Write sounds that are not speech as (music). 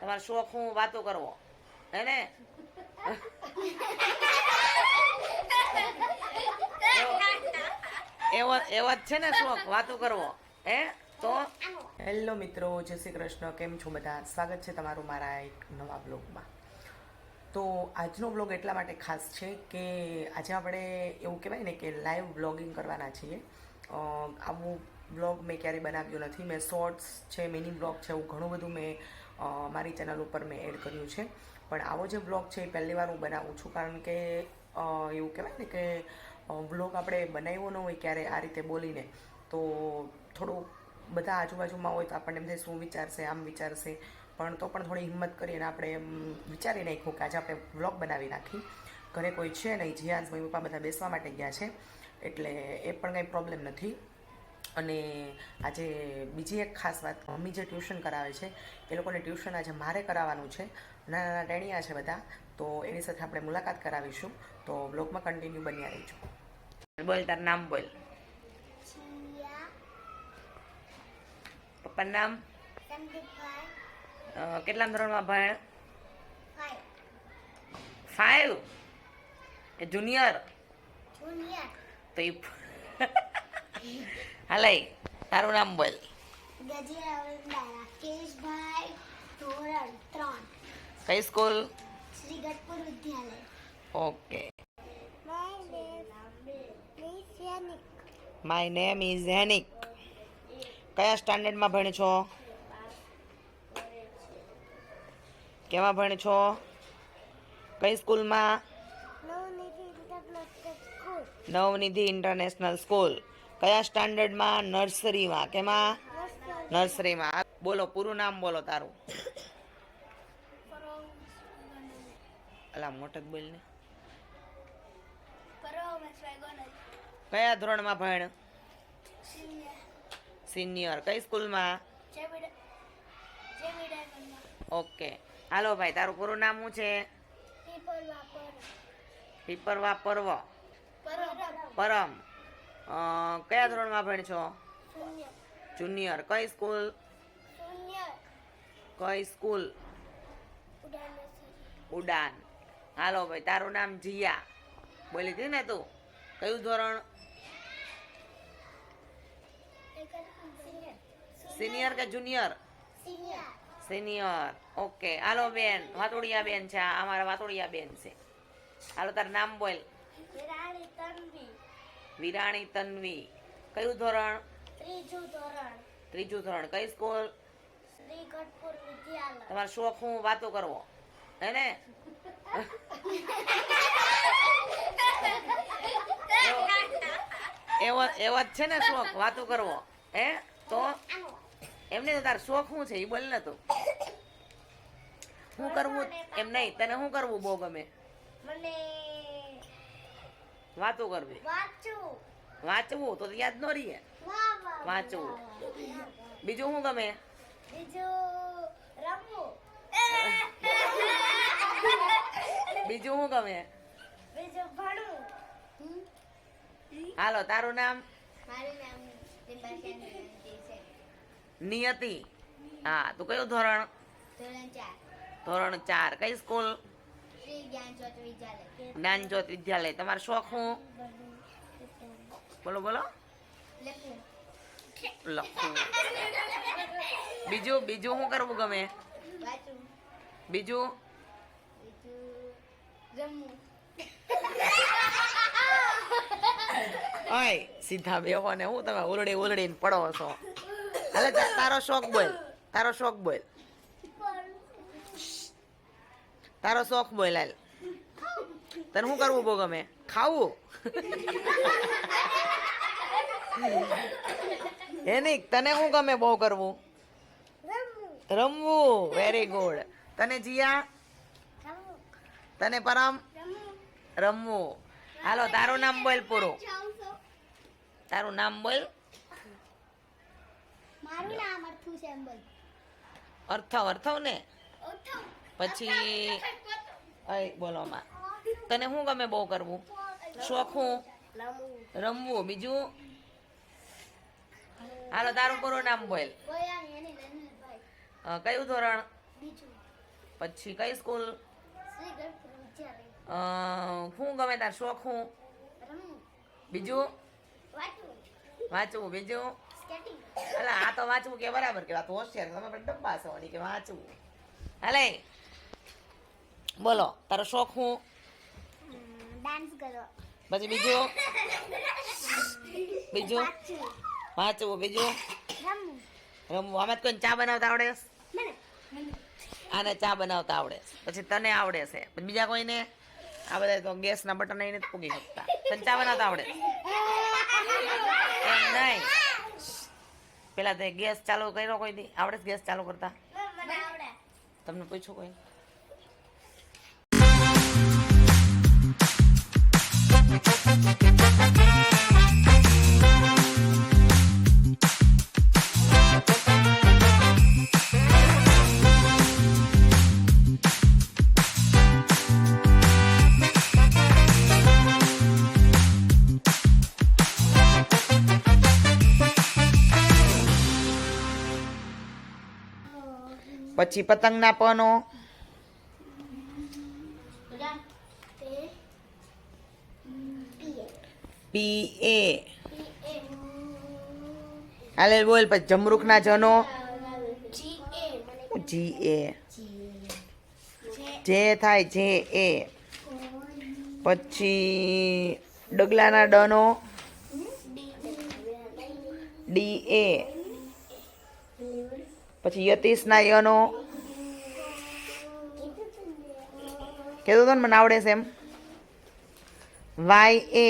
તમારો શોખ હું વાતો કરવો. હે ને? (laughs) એવો એવો જ છે ને શોખ વાતો કરવો. હે? તો? હેલો મિત્રો જય શ્રી કૃષ્ણ. કેમ છો બધા? સ્વાગત છે તમારું મારા એક નવા બ્લોગમાં. તો આજનો બ્લોગ એટલા માટે ખાસ છે કે આજે આપણે એવું કહેવાય ને કે લાઈવ બ્લોગિંગ કરવાના છીએ. આવું બ્લોગ મેં ક્યારેય બનાવ્યો નથી. મેં શોર્ટ્સ છે, મિની બ્લોગ છે, એવું ઘણું બધું મેં મારી ચેનલ ઉપર મેં એડ કર્યું છે. પણ આવો જે બ્લોગ છે એ પહેલી વાર હું બનાવું છું. કારણ કે એવું કહેવાય ને કે બ્લોગ આપણે બનાવ્યો ન હોય ક્યારે આ રીતે બોલીને, તો થોડું બધા આજુબાજુમાં હોય તો આપણને એમ થાય શું વિચારશે, આમ વિચારશે. પણ તો પણ થોડી હિંમત કરીને આપણે એમ વિચારી નાખ્યું કે આજે આપણે વ્લોગ બનાવી નાખી ઘરે કોઈ છે નહીં જ્યાં મમ્મી પપ્પા બધા બેસવા માટે ગયા છે. એટલે એ પણ કંઈ પ્રોબ્લેમ નથી. અને આજે બીજી એક ખાસ વાત મમ્મી જે ટ્યુશન કરાવે છે એ લોકોને ટ્યુશન આજે મારે કરાવવાનું છે. નાના નાના ટેણિયા છે બધા તો એની સાથે આપણે મુલાકાત કરાવીશું. તો બ્લોગમાં કન્ટિન્યુ બન્યા રહીશું બોલ તાર નામ બોલ. પપ્પા નામ? કેટલા ધોરણમાં ભણ? ફાઈવ. એ જુનિયર? તો એ (laughs) હાલય તારું નામ બોલ. ગજેરા ધોરણ ત્રણ. કઈ school? Shri Gadhpur Vidyalaya. Okay. My name is Henik. કયા સ્ટાન્ડર્ડમાં ભણે છો? કેમાં ભણે છો? કઈ સ્કૂલમાં? Navnidhi international school. કયા સ્ટાન્ડર્ડમાં? નર્સરીમાં. કેમાં? નર્સરીમાં. બોલો પૂરું નામ બોલો તારું. અલા મોટક બોલ ને કયા ધોરણમાં ભણ? સિનિયર. કઈ સ્કૂલમાં? ઓકે. હાલો ભાઈ તારું પૂરું નામ શું છે? પીપર વાપરવ પરમ. કયા ધોરણમાં ભણ છો? જુનિયર. કઈ સ્કૂલ? કઈ સ્કૂલ? ઉડાન હાલો ભાઈ તારું નામ જીયા. બોલી હતી ને તું? કયું ધોરણ? સિનિયર. કે જુનિયર? સિનિયર. ઓકે. હાલો બેન વાતોડિયા બેન છે. અમારા વાતોડિયા બેન છે. હાલો તારું નામ બોલ. વિરાણી તન્વી. કયું ધોરણ? ત્રીજું ધોરણ. ત્રીજું ધોરણ. કઈ સ્કૂલ? શ્રી ગઢપુર વિદ્યાલય. તમારો શોખ હું વાતો કરવો? હે ને? (laughs) એવો એવો જ છે ને શોખ વાતો કરવો. હે? તો એમને તો તાર શોખ શું છે? એ બોલ ને તું. શું કરવું એમ નહીં. તને શું કરવું બહુ ગમે? મને વાતો કરવી? વાંચવું. તો યાદ ન રહીએ. વાંચવું. બીજું શું ગમે? બીજું (laughs) શું ગમે? હાલો તારું નામ? નિયતિ હા તું કયું ધોરણ? ધોરણ ચાર. કઈ સ્કૂલ? જ્ઞાનજ્યોત વિદ્યાલય. તમારો શોખ હું બોલો બોલો. લખવું બીજું બીજું શું કરવું ગમે? બીજું? ઓય સીધા બેહો ને હું તમે ઉલડી ઉલડીને પડો છો. એટલે તારો શોખ બોલ, તારો શોખ બોલ. તારો શોખ બોલ હાલ. તને શું કરવું બહુ ગમે ખાવું? હે નહીં તને શું ગમે બહુ કરવું? રમવું. વેરી ગુડ તને જીયા? તને પરમ? રમવું. હાલો તારું નામ બોલ પૂરું. તારું નામ બોલ. મારું નામ અર્થુ સેમ્બલ અર્થવ અર્થવ. ને ઓથમ પછી બોલો માં. તને શું ગમે બહુ કરવું? શોખ? રમવું? બીજું? હાલો, તારું પૂરું નામ બોલ. કયું ધોરણ? પછી કઈ સ્કૂલ? શું ગમે તાર શોખ? હું બીજું? વાંચવું. બીજું? અલા, આ તો વાંચવું કે બરાબર કે તો હોશિયાર તમે પણ ડબ્બા છો કે વાંચવું. હાલે. બોલો તારો શોખ હું ડાન્સ કરો. પછી બીજું? (laughs) બીજું? વાંચવું બીજું? રમવું. અમે આમાં ચા બનાવતા આવડે? આને ચા બનાવતા આવડે. પછી તને આવડે છે. બીજા કોઈને? આ બધા તો ગેસના બટન નથી પૂગી શકતા. તને ચા બનાવતા આવડે? એમ નહીં. પેલા તે ગેસ ચાલુ કર્યો કોઈ દી. આવડે ગેસ ચાલુ કરતા? તમને પૂછ્યું કોઈ? પછી પતંગના પનો પી એ હાલે બોલ પછી જમરૂખના જનો. જી એ જે થાય જે એ. પછી ડગલાના ડનો. ડી એ પછી યતીશના યનો. કીધું તો ને મને આવડે છે એમ. વાય એ